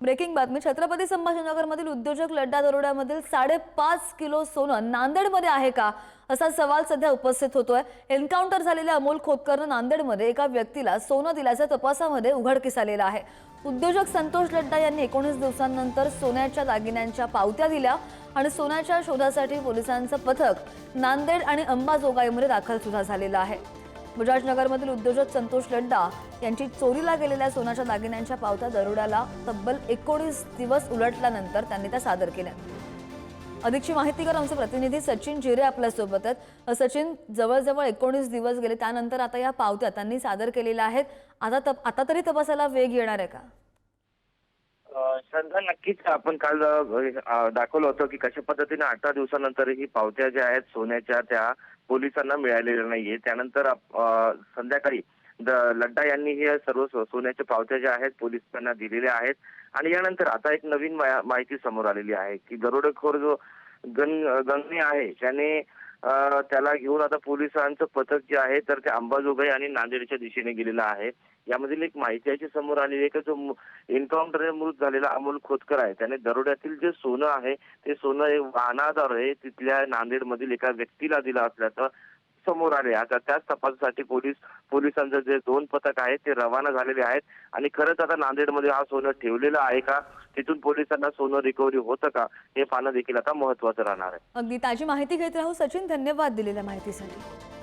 Breaking बातमी. छत्रपती संभाजीनगरमधील उद्योजक लड्डा दरोड्यामधील साडेपाच किलो सोनं नांदेडमध्ये आहे का? असा सवाल सध्या उपस्थित होतोय. एन्काउंटर झालेल्या अमोल खोतकरनं नांदेडमध्ये एका व्यक्तीला सोनं दिल्याच्या तपासामध्ये उघडकीस आलेला आहे. उद्योजक संतोष लड्डा यांनी एकोणीस दिवसांनंतर सोन्याच्या दागिन्यांच्या पावत्या दिल्या आणि सोन्याच्या शोधासाठी पोलिसांचं पथक नांदेड आणि अंबाजोगाईमध्ये दाखल सुद्धा झालेलं आहे. म्हणजे बजाजनगरमधील उद्योजक संतोष लड्डा यांची चोरीला गेलेल्या सोन्याच्या दागिन्यांच्या पावत्या दरोड्याला तब्बल एकोणीस दिवस उलटल्यानंतर त्यांनी त्या सादर केल्या. अधिकची माहिती कर आमचे प्रतिनिधी सचिन जिरे आपल्यासोबत आहेत. सचिन जवळजवळ एकोणीस दिवस गेले त्यानंतर आता या पावत्या त्यांनी सादर केलेल्या आहेत. आता तप आता तरी तपासाला वेग येणार आहे का? श्रद्धा नक्कीच आपण काल दाखवलं होतं की कशा पद्धतीने अठरा दिवसानंतर ही पावत्या ज्या आहेत सोन्याच्या त्या पोलिसांना मिळालेलं नाहीये. त्यानंतर संध्याकाळी द- लड्डा यांनी हे सर्व सोन्याच्या पावत्या ज्या आहेत पोलिसांना दिलेल्या आहेत. आणि यानंतर आता एक नवीन माहिती समोर आलेली आहे की दरोडेखोर जो गण गंगणे आहे त्याने त्याला घेऊन आता पोलिसांचं पथक जे आहे तर ते अंबाजोगाई आणि नांदेडच्या दिशेने गेलेलं आहे. यामधील एक माहिती अशी समोर आलेली आहे की जो एन्काउंटर मृत झालेला अमोल खोतकर आहे. त्याने दरोड्यातील जे सोनं आहे ते सोनं एक वाहनाद्वारे तिथल्या नांदेडमधील एका व्यक्तीला दिलं असल्याचं समोर आले. आता त्याच तपासासाठी पोलीस पोलिसांचं जे दोन पथक आहेत ते रवाना झालेले आहेत. आणि खरंच आता नांदेडमध्ये हा सोनं ठेवलेलं आहे का? तिथून पोलिसांना सोनं रिकव्हरी होतं का? हे पाहणं देखील आता महत्वाचं राहणार आहे. अगदी ताजी माहिती घेत राहू सचिन धन्यवाद दिलेल्या माहितीसाठी.